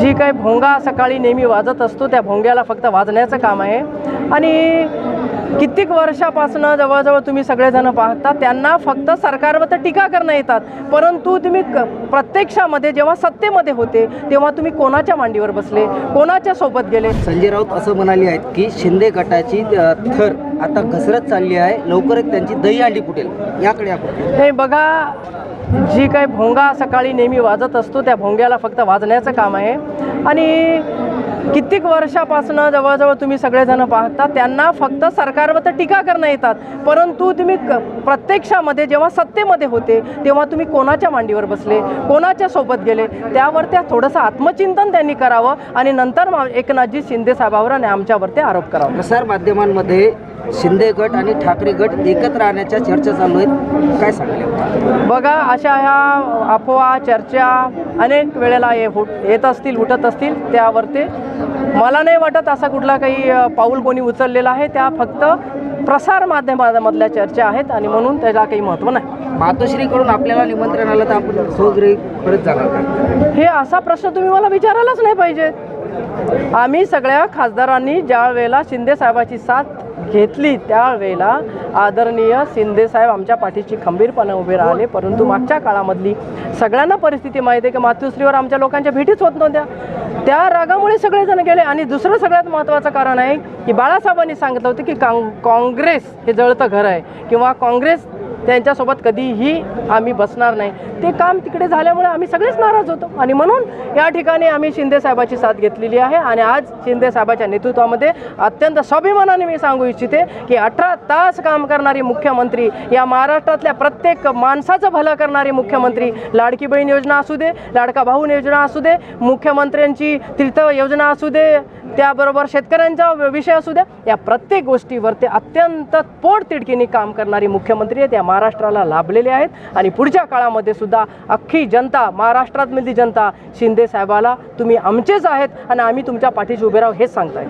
जी काही भोंगा सकाळी नेहमी वाजत असतो त्या भोंग्याला फक्त वाजण्याचं काम आहे. आणि कित्येक वर्षापासनं जवळजवळ तुम्ही सगळेजण पाहता त्यांना फक्त सरकारवर तर टीका करणं येतात. परंतु तुम्ही क प्रत्यक्षामध्ये जेव्हा सत्तेमध्ये होते तेव्हा तुम्ही कोणाच्या मांडीवर बसले? कोणाच्या सोबत गेले? संजय राऊत असं म्हणाले आहेत की शिंदे गटाची थर आता घसरत चालली आहे. लवकरच त्यांची दहीहंडी फुटेल. याकडे आपण हे बघा जी काही भोंगा सकाळी नेहमी वाजत असतो त्या भोंग्याला फक्त वाजण्याचं काम आहे. आणि कित्येक वर्षापासनं जवळजवळ तुम्ही सगळेजण पाहता त्यांना फक्त सरकारवर तर टीका करणं येतात. परंतु तुम्ही क प्रत्यक्षामध्ये जेव्हा सत्तेमध्ये होते तेव्हा तुम्ही कोणाच्या मांडीवर बसले कोणाच्या सोबत गेले? त्यावर त्या थोडंसं आत्मचिंतन त्यांनी करावं आणि नंतर मा- एकनाथजी शिंदे साहेबावर आणि आमच्यावर ते आरोप करावा. प्रसार माध्यमांमध्ये शिंदे गट आणि ठाकरे गट एकत्र राहण्याच्या चर्चा चालू आहेत. काय सांगले? बघा अशा ह्या अफवा चर्चा अनेक वेळेला ये येत असतील उठत असतील त्यावर ते मला नाही वाटत असा कुठला काही पाऊल कोणी उचललेला आहे. त्या फक्त प्रसार माध्यमामधल्या चर्चा आहेत आणि म्हणून त्याला काही महत्त्व नाही. मातोश्रीकडून आपल्याला निमंत्रण आलं तर आपण सोगरी परत जाणार का? हे असा प्रश्न तुम्ही मला विचारायलाच नाही पाहिजे. आम्ही सगळ्या खासदारांनी ज्या वेळेला शिंदे साहेबाची साथ घेतली त्यावेळेला आदरणीय शिंदेसाहेब आमच्या पाठीशी खंबीरपणे उभे राहिले. परंतु मागच्या काळामधली सगळ्यांना परिस्थिती माहिती आहे की मातोश्रीवर आमच्या लोकांच्या भेटीच होत नव्हत्या. त्या रागामुळे सगळेजण गेले. आणि दुसरं सगळ्यात महत्त्वाचं कारण आहे की बाळासाहेबांनी सांगितलं होतं की काँग काँग्रेस हे जळतं घर आहे. किंवा काँग्रेस त्यांच्यासोबत कधीही आम्ही बसणार नाही. ते काम तिकडे झाल्यामुळे आम्ही सगळेच नाराज होतो. आणि म्हणून या ठिकाणी आम्ही शिंदेसाहेबाची साथ घेतलेली आहे. आणि आज शिंदेसाहेबाच्या नेतृत्वामध्ये अत्यंत स्वाभिमानाने मी सांगू इच्छिते की अठरा तास काम करणारी मुख्यमंत्री या महाराष्ट्रातल्या प्रत्येक माणसाचं भलं करणारी मुख्यमंत्री लाडकी बहीण योजना असू दे लाडका भाऊ योजना असू दे मुख्यमंत्र्यांची तीर्थ योजना असू दे त्याबरोबर शेतकऱ्यांचा विषय असू द्या या प्रत्येक गोष्टीवर ते अत्यंत पोटतिडकीने काम करणारी मुख्यमंत्री आहेत या महाराष्ट्राला लाभलेले आहेत. आणि पुढच्या काळामध्ये सुद्धा अख्खी जनता महाराष्ट्रातमधली जनता शिंदे साहेबाला तुम्ही आमचेच आहेत आणि आम्ही तुमच्या पाठीशी उभे राहू हेच सांगताय.